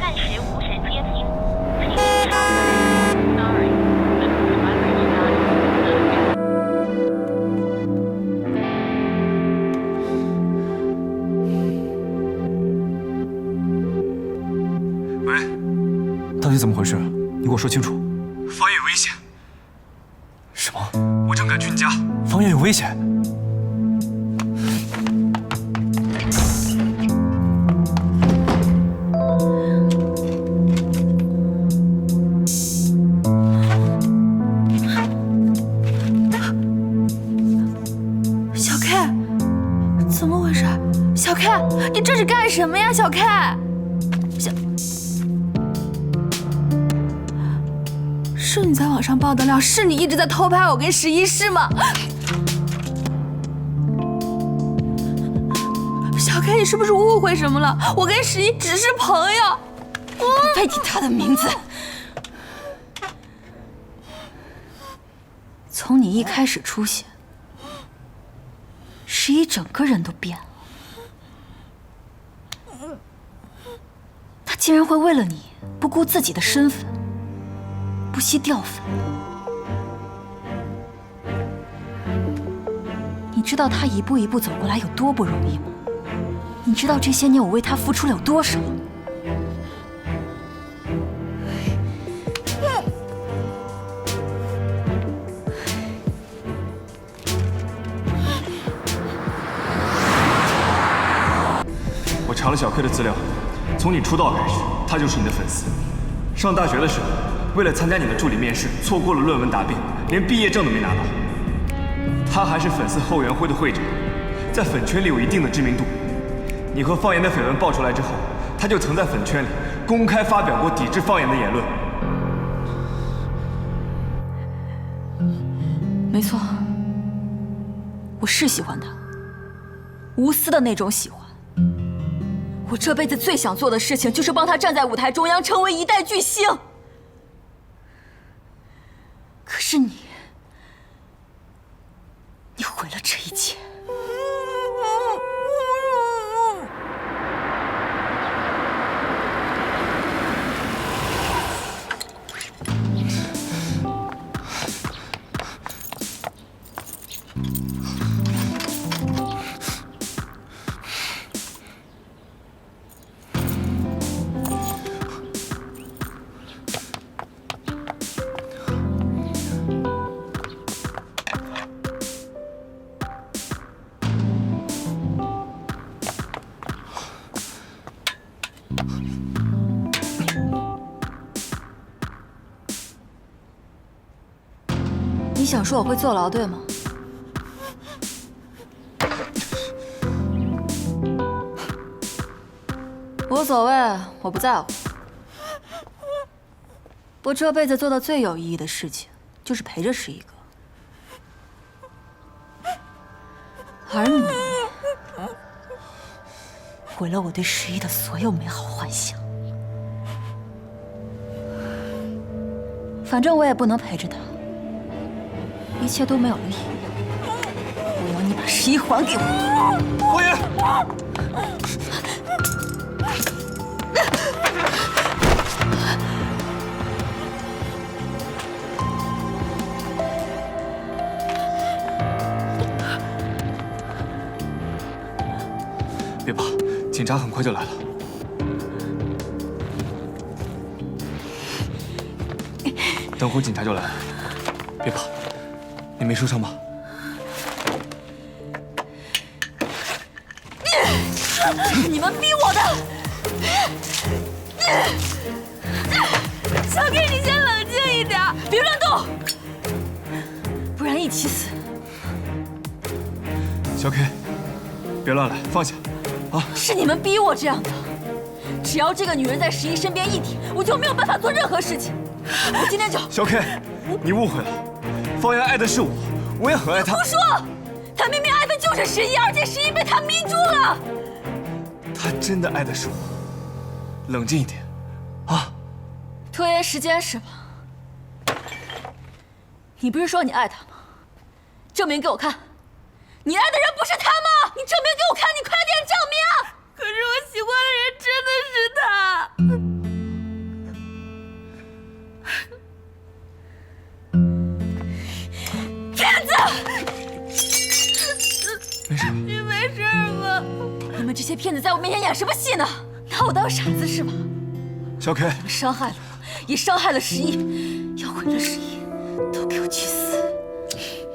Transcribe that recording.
暂时无人接听请稍后 sorry 喂到底怎么回事？你给我说清楚。方燕有危险。什么？我正赶去你家。方燕有危险？什么呀？小 K，小，是你在网上爆的料？是你一直在偷拍我跟十一是吗？小 K，你是不是误会什么了？我跟十一只是朋友。不配提他的名字。从你一开始出现，十一整个人都变了。竟然会为了你不顾自己的身份，不惜掉粉。你知道他一步一步走过来有多不容易吗？你知道这些年我为他付出了多少？我查了小 K 的资料，从你出道开始，他就是你的粉丝。上大学的时候，为了参加你的助理面试，错过了论文答辩，连毕业证都没拿到。他还是粉丝后援会的会长，在粉圈里有一定的知名度。你和方言的绯闻爆出来之后，他就曾在粉圈里公开发表过抵制方言的言论。没错，我是喜欢他，无私的那种喜欢。我这辈子最想做的事情就是帮他站在舞台中央，成为一代巨星。可是你，你毁了这一切。你想说我会坐牢对吗？无所谓，我不在乎。我这辈子做的最有意义的事情，就是陪着十一哥。而你，毁了我对十一的所有美好幻想。反正我也不能陪着他。一切都没有了意义。我要你把十一还给我。方言。别怕，警察很快就来了。等会儿警察就来了，别怕。你没受伤吧？你们逼我的！小 K，你先冷静一点，别乱动，不然一起死。小 K，别乱来，放下，啊！是你们逼我这样的。只要这个女人在十一身边一天，我就没有办法做任何事情。我今天就……小 K，你误会了。方言爱的是我，我也很爱他。胡说！他明明爱的就是十一，而且十一被他迷住了。他真的爱的是我。冷静一点，啊！拖延时间是吧？你不是说你爱他吗？证明给我看，你爱的人不是他吗？你证明给我看，你快点证们这些骗子在我面前演什么戏呢？拿我当傻子是吧？小 K，你们伤害了我，也伤害了十一，要毁了十一，都给我去死！